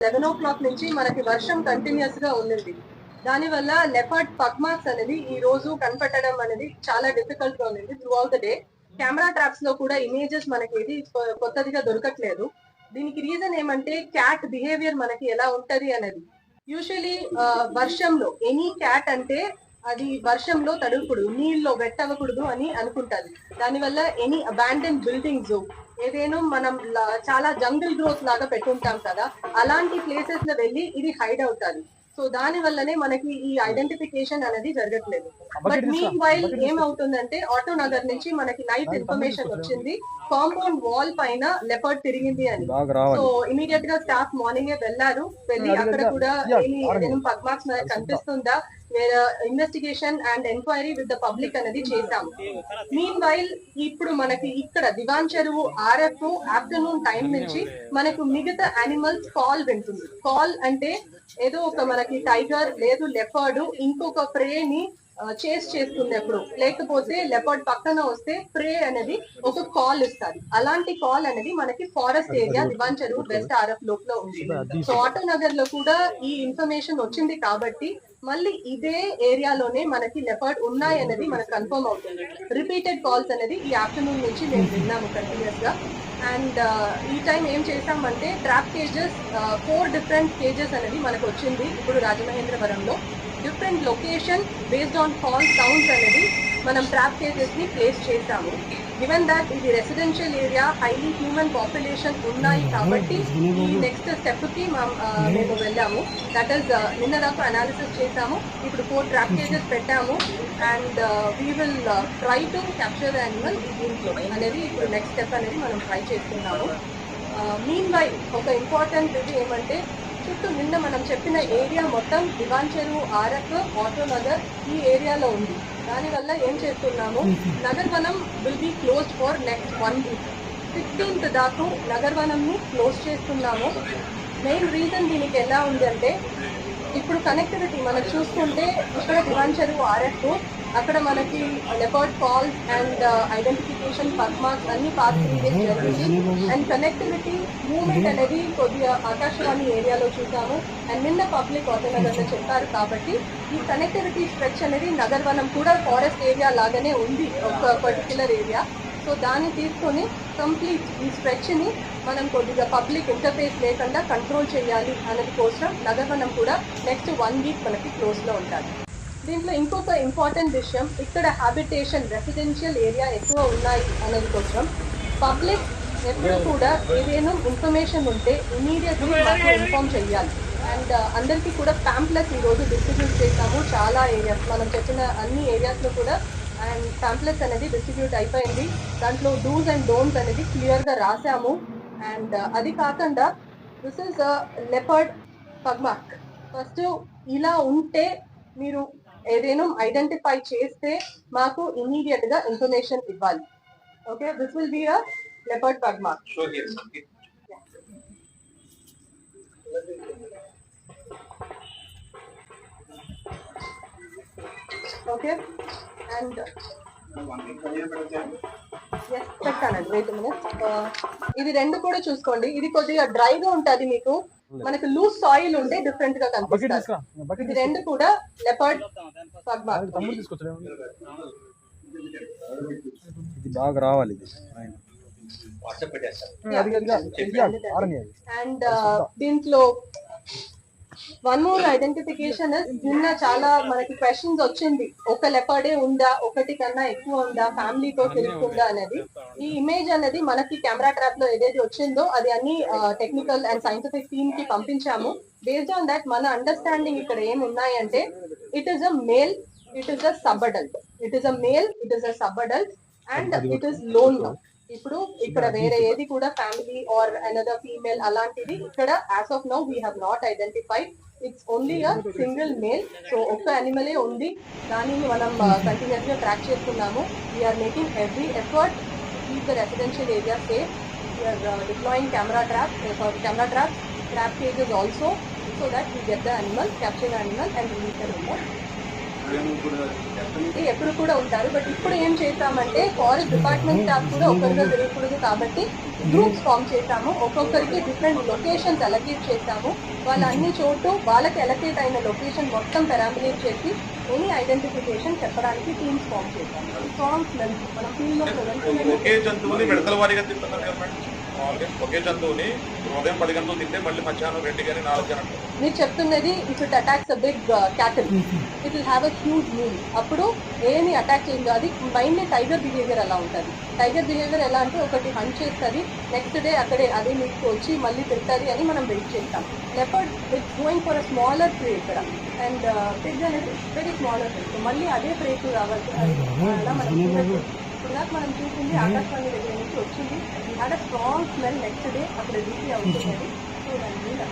Eleven ఓ clock నుంచి మనకి వర్షం కంటిన్యూస్గా ఉంది దానివల్ల లెపర్డ్ పగ్మాక్స్ అనేది ఈ రోజు కనపడడం అనేది చాలా డిఫికల్ట్గా ఉంది throughout the day camera ట్రాప్స్లో కూడా ఇమేజెస్ మనకి ఏది కొ- కొత్తదిగా దొరకట్లేదు. దీనికి రీజన్ ఏమంటే క్యాట్ బిహేవియర్ మనకి ఎలా ఉంటది అనేది. యూజువలీ వర్షంలో ఎనీ క్యాట్ అంటే అది వర్షంలో తడవకూడదు నీళ్ళలో వెట్టవకూడదు అని అనుకుంటది. దానివల్ల ఎనీ అబాండన్ బిల్డింగ్స్ ఏదేనో మనం చాలా జంగిల్ గ్రోత్ లాగా పెట్టుంటాం కదా అలాంటి ప్లేసెస్లో వెళ్ళి ఇది హైడ్ అవుతారు సో దాని వల్లనే మనకి ఈ ఐడెంటిఫికేషన్ అనేది జరగట్లేదు. బట్ మీన్ వైల్ ఏమవుతుందంటే ఆటో నగర్ నుంచి మనకి నైట్ ఇన్ఫర్మేషన్ వచ్చింది. కాంపౌండ్ వాల్ పైన లెపర్డ్ తిరిగింది అని. సో ఇమీడియట్గా స్టాఫ్ మార్నింగ్ వెళ్ళారు. వెళ్ళి అక్కడ. కూడా ఏమి పగ్మార్క్స్ కనిపిస్తుందా? వేరే investigation and enquiry with the public అనేది చేశాము మీన్ వైల్ ఇప్పుడు మనకి ఇక్కడ దివాన్ చెరువు ఆర్ఎఫ్ ఆఫ్టర్నూన్ టైం నుంచి మనకు మిగతా యానిమల్స్ కాల్ వింటుంది కాల్ అంటే ఏదో ఒక మనకి టైగర్ లేదు లెపర్డ్ ఇంకొక ప్రేని చేస్ చేస్తున్నప్పుడు. లేకపోతే లెపర్డ్ పక్కన వస్తే ప్రే అనేది ఒక కాల్ ఇస్తారు అలాంటి కాల్ అనేది మనకి ఫారెస్ట్ ఏరియా దివాన్ చెరువు వెస్ట్ ఆర్ఎఫ్ లోపల ఉంది సో ఆటో నగర్లో కూడా ఈ ఇన్ఫర్మేషన్ వచ్చింది కాబట్టి మళ్ళీ ఇదే ఏరియాలోనే మనకి లెపర్డ్ ఉన్నాయి అనేది మనకు కన్ఫర్మ్ అవుతుంది. రిపీటెడ్ కాల్స్ అనేది ఈ ఆఫ్టర్నూన్ నుంచి మేము విన్నాము కంటిన్యూస్గా అండ్ ఈ టైం ఏం చేసామంటే trap cages four different cages అనేది మనకు వచ్చింది ఇప్పుడు రాజమహేంద్రవరంలో. Different location based on call sounds అనేది మనం ట్రాప్ కేజెస్ని ప్లేస్ చేసాము గివెన్ దాట్ ఇది residential area highly human population ఉన్నాయి కాబట్టి ఈ నెక్స్ట్ స్టెప్కి మేము వెళ్ళాము. దట్ ఈస్ నిన్న దాకా అనాలిసిస్ చేసాము ఇప్పుడు ఫోర్ ట్రాప్ కేజెస్ పెట్టాము. And we will try to capture animal దీంట్లో అనేది ఇప్పుడు నెక్స్ట్ స్టెప్ అనేది మనం ట్రై చేస్తున్నాము. మీన్ బై ఒక ఇంపార్టెంట్ ఇది ఏమంటే చుట్టూ నిన్న మనం చెప్పిన ఏరియా మొత్తం దివాన్ చెరువు ఆర్ఎఫ్ ఆటో నగర్ ఈ ఏరియాలో ఉంది. దానివల్ల ఏం చేస్తున్నాము? Nagarvanam will be close for next one week fifteenth దాకా నగర్వనంని క్లోజ్ చేస్తున్నాము. మెయిన్ రీజన్ దీనికి ఎలా ఉంది అంటే ఇప్పుడు కనెక్టివిటీ మనం చూసుకుంటే ఇక్కడ దివాన్ చెరువు ఆర్ఎఫ్ అక్కడ మనకి leopard call and identification pugmarks అన్ని పార్క్ జరిగింది. అండ్ కనెక్టివిటీ మూవ్మెంట్ అనేది కొద్దిగా ఆకాశవాణి ఏరియాలో చూసాము. అండ్ నిన్న పబ్లిక్ ఆటోనగర్లో చెప్పారు కాబట్టి ఈ కనెక్టివిటీ స్ట్రెచ్ అనేది నగర్వనం కూడా ఫారెస్ట్ ఏరియా లాగానే ఉంది ఒక పర్టికులర్ ఏరియా సో దాన్ని తీసుకొని కంప్లీట్ ఈ స్ట్రెచ్ని మనం కొద్దిగా పబ్లిక్ ఇంటర్ఫేస్ లేకుండా కంట్రోల్ చేయాలి అన్నది కోసం నగరవనం కూడా నెక్స్ట్ వన్ వీక్ మనకి క్లోజ్లో ఉంటుంది దీంట్లో ఇంకొక ఇంపార్టెంట్ విషయం ఇక్కడ హ్యాబిటేషన్ రెసిడెన్షియల్ ఏరియా ఎక్కువ ఉన్నాయి అన్నది కోసం పబ్లిక్ ఎప్పుడు కూడా ఏదైనా ఇన్ఫర్మేషన్ ఉంటే ఇమీడియట్లీ మాకు ఇన్ఫార్మ్ చేయాలి. అండ్ uh, అందరికీ కూడా ప్యాంప్లెట్స్ ఈరోజు డిస్ట్రిబ్యూట్ చేశాము చాలా ఏరియాస్ మనం చెప్పిన అన్ని ఏరియాస్లో కూడా అండ్ ప్యాంప్లెట్స్ అనేది డిస్ట్రిబ్యూట్ అయిపోయింది. దాంట్లో డూస్ అండ్ డోన్స్ అనేది క్లియర్గా రాసాము అండ్ అది కాకుండా this is leopard pugmark first ఇలా ఉంటే మీరు ఏదైనా ఐడెంటిఫై చేస్తే మాకు ఇమీడియట్గా ఇన్ఫర్మేషన్ ఇవ్వాలి. Okay this will be a leopard. Okay. Okay and పెట్టానండి వెయిట్ మినిట్ ఇది రెండు కూడా చూసుకోండి. ఇది కొద్దిగా డ్రైగా ఉంటది మీకు. మనకు లూజ్ సాయిల్ ఉంటే డిఫరెంట్గా కనిపిస్తుంది ఇది రెండు కూడా లెపర్డ్ ఇది బాగా రావాలి ఇది. అండ్ దీంట్లో వన్ మోర్ ఐడెంటిఫికేషన్ నిన్న చాలా మనకి క్వశ్చన్స్ వచ్చింది. ఒక లెపర్డే ఉందా? ఒకటి కన్నా ఎక్కువ ఉందా? ఫ్యామిలీతో తెలుస్తుందా అనేది. ఈ ఇమేజ్ అనేది మనకి కెమెరా ట్రాప్లో ఏదైతే వచ్చిందో అది అన్ని టెక్నికల్ అండ్ సైంటిఫిక్ టీమ్కి పంపించాము. బేస్డ్ ఆన్ దట్ మన అండర్స్టాండింగ్ ఇక్కడ ఏమి ఉన్నాయంటే it is a male it is a sub adult it is a male it is a sub adult and it is lone ఇప్పుడు ఇక్కడ వేరే ఏది కూడా ఫ్యామిలీ ఆర్ అనదర్ ఫీమేల్ అలాంటిది ఇక్కడ as of now we have not identified it's only a single male so ఒక్క అనిమలే ఉంది. దానిని మనం కంటిన్యూస్గా ట్రాక్ చేస్తున్నాము. We're making every effort keep the residential area safe we're deploying camera trap camera trap trap cages also so that we get the animal capture the animal and release the ఇది ఎప్పుడు కూడా ఉంటారు. But ఇప్పుడు ఏం చేశామంటే forest department staff కూడా ఒకరిగా తిరగకూడదు కాబట్టి గ్రూప్స్ ఫామ్ చేశాము ఒక్కొక్కరికి డిఫరెంట్ లొకేషన్స్ అలకేట్ చేశాము వాళ్ళ అన్ని చోటు వాళ్ళకి అలకేట్ అయిన లొకేషన్ మొత్తం పెరామినేట్ చేసి ఎనీ ఐడెంటిఫికేషన్ చెప్పడానికి టీమ్స్ ఫామ్ చేశాము స్ట్రాంగ్ స్మెల్స్ మన ఫీల్డ్లో ఒకే జంతువుని విడతల వారీగా ఒకే జంతువుని ఉదయం పది గంటలు తింటే మళ్ళీ మధ్యాహ్నం రెండు కానీ నాలుగు అంటారు. మీరు చెప్తున్నది if it attacks a big cattle it will have a huge meal అప్పుడు ఏమి అటాక్ చేయదు అది మైండ్ టైగర్ బిహేవియర్ అలా ఉంటుంది. టైగర్ బిహేవియర్ ఎలా అంటే ఒకటి హంట్ చేస్తుంది నెక్స్ట్ డే అక్కడే అదే మీకు వచ్చి మళ్ళీ తింటుంది అని మనం వెయిట్ చేస్తాం. Leopard it's going for a smaller prey ఇక్కడ. అండ్ పిగ్ అనేది వెరీ స్మాలర్ ప్రే మళ్ళీ అదే ప్రేకు రావాలి అలా మనం చూసింది ఆకాశవాణి దగ్గర నుంచి వచ్చింది. Had a strong smell next day అక్కడ డ్యూటీ అవుతుంది. మీద